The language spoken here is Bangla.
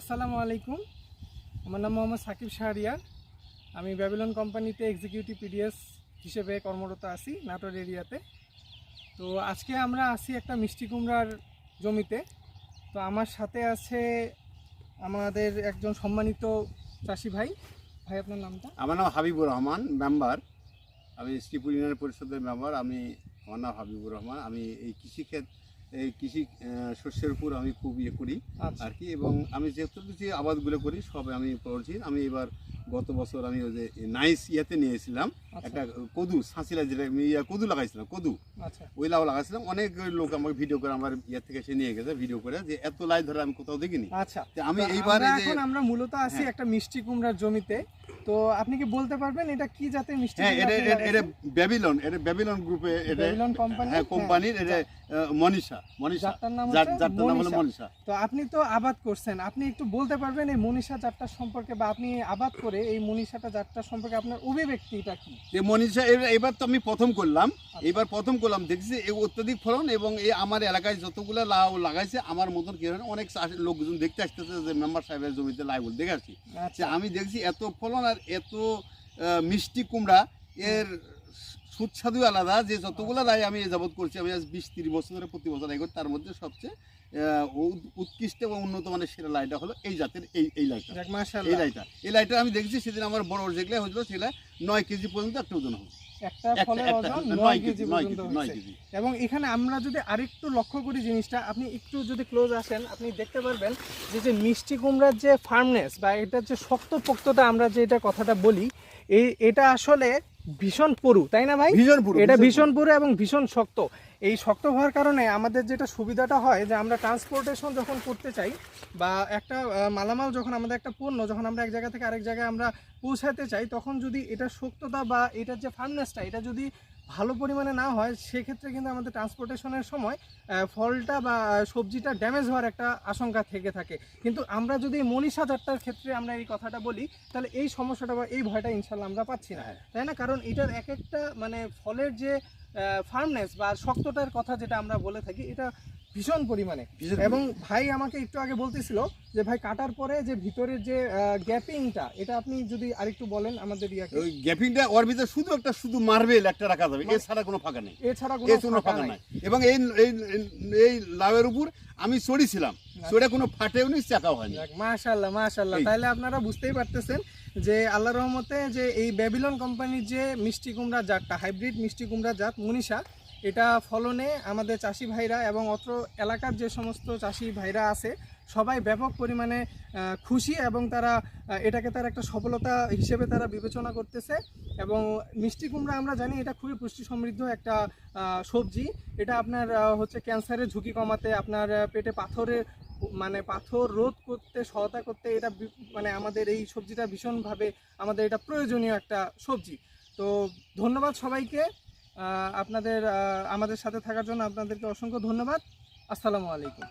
আসসালামু আলাইকুম। আমার নাম মোহাম্মদ সাকিব শাহরিয়ার। আমি ব্যাবিলন কোম্পানিতে এক্সিকিউটিভ পিডিএস হিসেবে কর্মরত আছি নাটোর এরিয়াতে। তো আজকে আমরা আছি একটা মিষ্টি কুমড়ার জমিতে। তো আমার সাথে আছে আমাদের একজন সম্মানিত চাষি ভাই। ভাই, আপনার নামটা? আমার নাম হাবিবুর রহমান, মেম্বার। আমি শ্রীপুর ইউনিয়ন পরিষদের মেম্বার। আমি, আমার নাম হাবিবুর রহমান। আমি এই কৃষিক্ষেত এই কৃষি শস্যের উপর আমি খুব ইয়ে করি আচ্ছা। আর কি। এবং আমি যেহেতু যে আবাদগুলো করি সব আমি পড়ছি আমি এবার গত বছর আমি ওই যে নাইস ইয়াতে নিয়েছিলাম। আচ্ছা। একটা কদু সাঁচিলা যেটা আমি ইয়া কদু লাগাইছিলাম কদু। আচ্ছা। ওই লাউ লাগাইছিলাম। অনেক লোক আমাকে ভিডিও করে আমার ইয়া থেকে এসে নিয়ে গেছে ভিডিও করে যে এত লাই ধরে আমি কোথাও দেখিনি। আচ্ছা। আমি এইবার আমরা এখন আমরা মূলত আছি হ্যাঁ। একটা মিষ্টি কুমড়ার জমিতে। তো আপনি কি বলতে পারবেন? এটা কি জাতের মিষ্টি হ্যাঁ এটা এটা- ব্যাবিলন এটা ব্যাবিলন গ্রুপে এটা ব্যাবিলন কোম্পানি হ্যাঁ কোম্পানির এটা মনীষা মনীষা। যারটার নাম হলো মনীষা। তো আপনি তো আবাদ করছেন। আপনি একটু বলতে পারবেন এই মনীষা জাতটা সম্পর্কে বা আপনি আবাদ করে এই মনীষাটা জাতটা সম্পর্কে আপনার অভিব্যক্তিটা কি? এই মনীষা এবার তো আমি প্রথম করলাম। আচ্ছা। এবার প্রথম করলাম দেখছি এই অত্যাধিক ফলন এবং এই আমার এলাকায় যতগুলো লাউ লাগাইছে আমার মতন কি অনেক লোকজন দেখতে আসতেছে যে মেম্বার সাহেবের জমিতে লাইগুলো দেখে আসছি আচ্ছা। আমি দেখছি এত ফলন আর এত মিষ্টি কুমড়া এর সুস্বাদু আলাদা যে যতগুলো রায় আমি যাবত করছি আমি আজ বিশ তিরিশ বছর ধরে প্রতি বছর রায় করি তার মধ্যে সবচেয়ে উৎকৃষ্ট এবং উন্নত মানের সেরা লাইটা হলো এই জাতের এই এই লাইটা এই লাইটা এই লাইটা আমি দেখছি সেদিন আমার বড় বড় যেগুলো হয়েছিল সেগুলো নয় কেজি পর্যন্ত একটা ওজন হবে একটা ফলের ওজন নয় কেজি কেজি পর্যন্ত হয়েছে। এবং এখানে আমরা যদি আরেকটু লক্ষ্য করি জিনিসটা আপনি একটু যদি ক্লোজ আসেন আপনি দেখতে পারবেন যে যে মিষ্টি কুমড়ার যে ফার্মনেস বা এটার যে শক্ত পোক্ততা আমরা যে এটা কথাটা বলি এই এটা আসলে ভীষণ পুরু তাই না ভাই? ভীষণ পুরু এটা ভীষণ পুরু। এবং ভীষণ শক্ত। এই শক্ত হওয়ার কারণে আমাদের যেটা সুবিধাটা হয় যে আমরা ট্রান্সপোর্টেশন যখন করতে চাই বা একটা মালামাল যখন আমাদের একটা পণ্য যখন আমরা এক জায়গা থেকে আরেক জায়গায় আমরা পৌঁছাতে চাই তখন যদি এটা শক্ততা বা এটার যে ফার্মনেসটা এটা যদি ভালো পরিমাণে না হয় সেক্ষেত্রে কিন্তু আমাদের ট্রান্সপোর্টেশনের সময় ফলটা বা সবজিটা ড্যামেজ হওয়ার একটা আশঙ্কা থেকে থাকে। কিন্তু আমরা যদি মনীষা যাত্রার ক্ষেত্রে আমরা এই কথাটা বলি তাহলে এই সমস্যাটা বা এই ভয়টা ইনশাল্লাহ আমরা পাচ্ছি না। হ্যাঁ। তাই না? কারণ এটার এক একটা মানে ফলের যে ফার্মনেস বা শক্তটার কথা যেটা আমরা বলে থাকি এটা ভীষণ পরিমাণে। এবং ভাই আমাকে একটু আগে বলতেছিল যে ভাই কাটার পরে যে ভিতরের যে গ্যাপিংটা এটা আপনি যদি আরেকটু বলেন আমাদের ইয়াকে। ওই গ্যাপিংটা ওর ভিতরে শুধু একটা শুধু মার্বেল একটা রাখা যাবে। মানে- এছাড়া কোনো ফাঁকা নেই। এছাড়া কোনো ফাঁকা নাই। এবং এই এই লাউয়ের উপর আমি চড়িছিলাম। চড়ে কোনো ফাটেও নি চাকাও হয়নি। মাশাল্লাহ মাশাল্লাহ। তাহলে আপনারা বুঝতেই পারতেছেন যে আল্লাহ রহমতে যে এই ব্যাবিলন কোম্পানির যে মিষ্টি কুমড়া জাতটা হাইব্রিড মিষ্টি কুমড়া জাত মনীষা এটা ফলনে আমাদের চাষি ভাইরা এবং অত্র এলাকার যে সমস্ত চাষি ভাইরা আছে, সবাই ব্যাপক পরিমাণে খুশি এবং তারা এটাকে তার একটা সফলতা হিসেবে তারা বিবেচনা করতেছে এবং মিষ্টি কুমড়া আমরা জানি এটা খুবই পুষ্টি সমৃদ্ধ একটা সবজি। এটা আপনার হচ্ছে ক্যান্সারের ঝুঁকি কমাতে, আপনার পেটে পাথরের মানে পাথর রোধ করতে, সহায়তা করতে এটা মানে আমাদের এই সবজিটা ভীষণভাবে আমাদের এটা প্রয়োজনীয় একটা সবজি। তো ধন্যবাদ সবাইকে। আপনাদের আমাদের সাথে থাকার জন্য আপনাদেরকে অসংখ্য ধন্যবাদ। আসসালামু আলাইকুম।